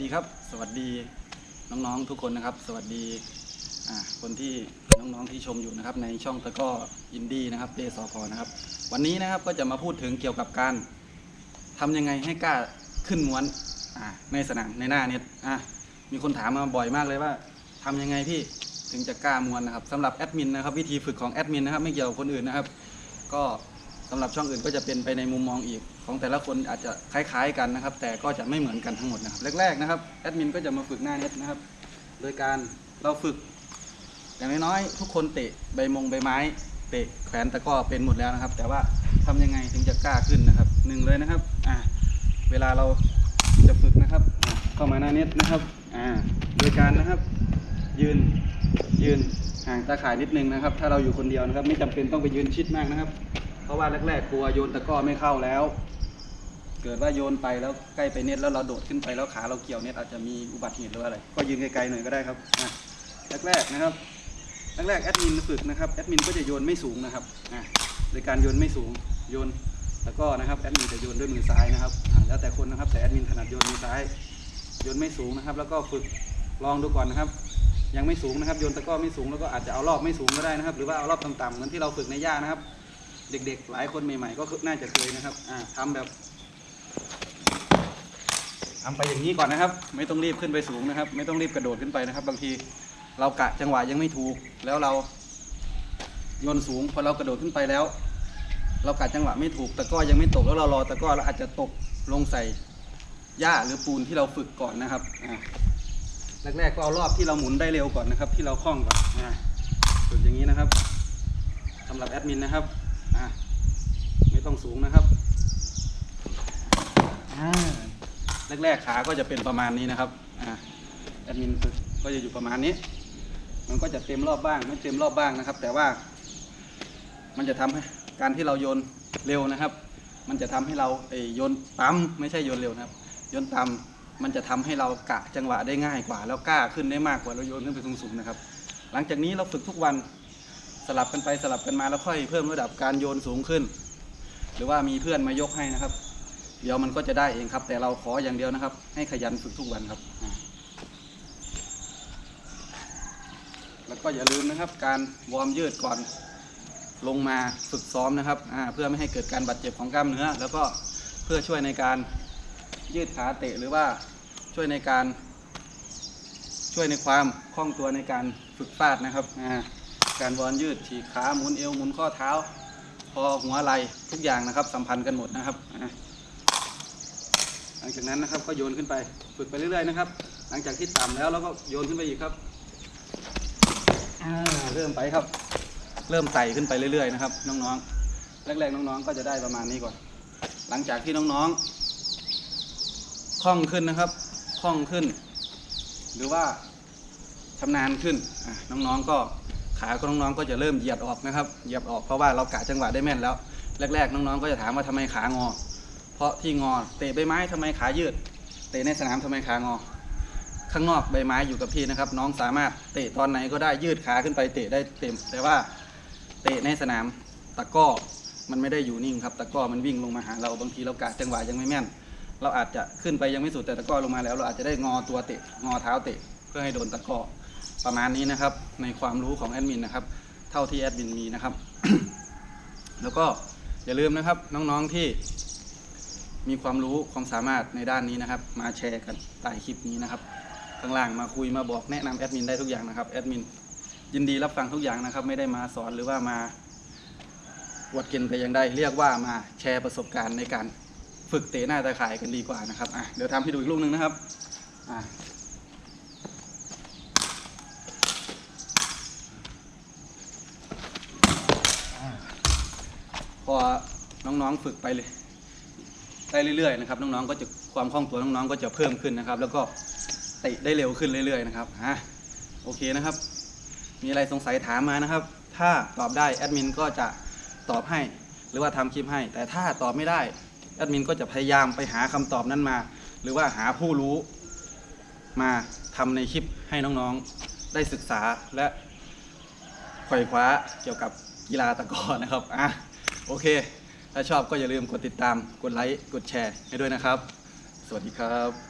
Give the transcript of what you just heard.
ดีครับ สวัสดีน้องๆทุกคนนะครับ สวัสดีคนที่น้องๆที่ชมอยู่นะครับ ในช่องตะก้ออินดี้นะครับเดสอคอนะครับ วันนี้นะครับก็จะมาพูดถึงเกี่ยวกับการทำยังไงให้กล้าขึ้นม้วนในสนามในหน้าเน็ตมีคนถามมาบ่อยมากเลยว่าทำยังไงพี่ถึงจะกล้าม้วนนะครับสำหรับแอดมินนะครับ วิธีฝึกของแอดมินนะครับ ไม่เกี่ยวกับคนอื่นนะครับ ก็ สำหรับช่องอื่นก็จะเป็นไปในมุมมองอีก ของแต่ละคนอาจจะคล้าย ๆ กันนะครับ แต่ก็จะไม่เหมือนกันทั้งหมดนะครับแรกๆนะครับแอดมินก็จะมาฝึกหน้าเน็ตนะครับ โดยการเราฝึก อย่างน้อยๆทุกคนเตะใบมงใบไม้ เตะแขวนตะกร้อเป็นหมดแล้วนะครับ แต่ว่าทำยังไงถึงจะกล้าขึ้นนะครับหนึ่งเลยนะครับอ่าเวลาเราจะฝึกนะครับเข้ามาหน้าเน็ตนะครับอ่าโดยการนะครับ ยืนยืนห่างตาข่ายนิดนึงนะครับ ถ้าเราอยู่คนเดียวนะครับ ไม่จำเป็นต้องไปยืนชิดมากนะครับ ราะว่าแรกๆกลัวโยนตะก้อไม่เข้าแล้ว เกิดว่าโยนไปแล้วใกล้ไปเน็ตแล้วเราโดดขึ้นไปแล้วขาเราเกี่ยวเน็ตอาจจะมีอุบัติเหตุหรืออะไร ก็ยืนไกลๆหน่อยก็ได้ครับแรกๆนะครับแรกๆแอดมินฝึกนะครับแอดมินก็จะโยนไม่สูงนะครับโดยการโยนไม่สูงโยนตะก้อนะครับแอดมินจะโยนด้วยมือซ้ายนะครับแล้วแต่คนนะครับแต่แอดมินถนัดโยนมือซ้ายโยนไม่สูงนะครับ แล้วก็ฝึกลองดูก่อนนะครับ ยังไม่สูงนะครับโยนตะก้อไม่สูงแล้วก็อาจจะเอารอบไม่สูงก็ได้นะครับ หรือว่าเอารอบต่ำๆเหมือนที่เราฝึกในหญ้านะครับ เด็กๆ หลายคนใหม่ ๆ ก็น่าจะเคยนะครับอ่าทำแบบทำไปอย่างนี้ก่อนนะครับ ไม่ต้องรีบขึ้นไปสูงนะครับ ไม่ต้องรีบกระโดดขึ้นไปนะครับ บางทีเรากะจังหวะยังไม่ถูก แล้วเราโยนสูงพอเรากระโดดขึ้นไปแล้ว เรากะจังหวะไม่ถูกตะก้อยังไม่ตกแล้วเรารอตะก้อเราอาจจะตกลงใส่หญ้าหรือปูนที่เราฝึกก่อนนะครับแรกๆก็เอารอบที่เราหมุนได้เร็วก่อนนะครับ ที่เราคล่องก่อนฝึกอย่างนี้นะครับสำหรับแอดมินนะครับ อ่าไม่ต้องสูงนะครับอ่าแรกๆขาก็จะเป็นประมาณนี้นะครับอ่าแอดมินก็จะอยู่ประมาณนี้ มันก็จะเต็มรอบบ้างไม่เต็มรอบบ้างนะครับ แต่ว่า มันจะทำให้การที่เราโยนเร็วนะครับ มันจะทำให้เราเอยโยนต่ำไม่ใช่โยนเร็วนะครับ โยนต่ำมันจะทำให้เรากะจังหวะได้ง่ายกว่า แล้วกล้าขึ้นได้มากกว่าเราโยนขึ้นไปสูงๆนะครับ หลังจากนี้เราฝึกทุกวันส ลับกันไปสลับกันมาแล้วค่อยเพิ่มระดับการโยนสูงขึ้น หรือว่ามีเพื่อนมายกให้นะครับ เดี๋ยวมันก็จะได้เองครับ แต่เราขออย่างเดียวนะครับ ให้ขยันฝึกทุกวันครับ แล้วก็อย่าลืมนะครับ การวอร์มยืดก่อนลงมาฝึกซ้อมนะครับเพื่อไม่ให้เกิดการบาดเจ็บของกล้ามเนื้อ แล้วก็เพื่อช่วยในการยืดขาเตะหรือว่าช่วยในการช่วยในความคล่องตัวในการฝึกฟาดนะครับอ่า การวอนยืดฉีกขาหมุนเอวหมุนข้อเท้าคอหัวไหล่ทุกอย่างนะครับ สัมพันธ์กันหมดนะครับ หลังจากนั้นนะครับก็โยนขึ้นไปฝึกไปเรื่อยๆนะครับ หลังจากที่ต่ำแล้วเราก็โยนขึ้นไปอีกครับเริ่มไปครับ เริ่มไต่ขึ้นไปเรื่อยๆนะครับ น้องๆแรกๆน้องๆ ก็จะได้ประมาณนี้ก่อน หลังจากที่น้องๆคล่องขึ้นนะครับคล่องขึ้น หรือว่าชำนาญขึ้นน้องๆก็ ขาของน้องๆก็จะเริ่มเหยียดออกนะครับ เหยียบออกเพราะว่าเรากะจังหวะได้แม่นแล้ว แรก ๆ น้องๆ ก็จะถามว่าทำไมขางอ เพราะที่งอเตะใบไม้ทำไมขายืด เตะในสนามทำไมขางอ ข้างนอกใบไม้อยู่กับที่นะครับ น้องสามารถเตะตอนไหนก็ได้ยืดขาขึ้นไปเตะได้เต็ม แต่ว่าเตะในสนามตะก้อมันไม่ได้อยู่นิ่งครับตะก้อมันวิ่งลงมาหาเราบางทีเรากะจังหวะยังไม่แม่น เราอาจจะขึ้นไปยังไม่สุดแต่ตะก้อลงมาแล้ว เราอาจจะได้งอตัวเตะงอเท้าเตะเพื่อให้โดนตะก้อ ประมาณนี้นะครับ ในความรู้ของแอดมินนะครับ เท่าที่แอดมินมีนะครับ แล้วก็อย่าลืมนะครับน้องๆที่มีความรู้ความสามารถในด้านนี้นะครับ มาแชร์กันใต้คลิปนี้นะครับ ข้างล่างมาคุยมาบอกแนะนำแอดมินได้ทุกอย่างนะครับแอดมินยินดีรับฟังทุกอย่างนะครับ ไม่ได้มาสอนหรือว่ามาอวดเก่งแต่ย่างใดเรียกว่ามาแชร์ประสบการณ์ในการฝึกเตะหน้าตาข่ายกันดีกว่านะครับอะเดี๋ยวทำให้ดูอีกลูกหนึ่งนะครับอะอะพ อน้องๆฝึกไปเลยได้เรื่อยๆนะครับ น้องๆก็จะความคล่องตัวน้องๆก็จะเพิ่มขึ้นนะครับ แล้วก็เตะได้เร็วขึ้นเรื่อยๆนะครับอะโอเคนะครับ มีอะไรสงสัยถามมานะครับ ถ้าตอบได้แอดมินก็จะตอบให้หรือว่าทำคลิปให้ แต่ถ้าตอบไม่ได้แอดมินก็จะพยายามไปหาคำตอบนั้นมา หรือว่าหาผู้รู้มาทำในคลิปให้น้องๆได้ศึกษาและไขว่คว้าเกี่ยวกับกีฬาตะกร้อนะครับอะ โอเค ถ้าชอบก็อย่าลืมกดติดตาม กดไลค์ กดแชร์ให้ด้วยนะครับ สวัสดีครับ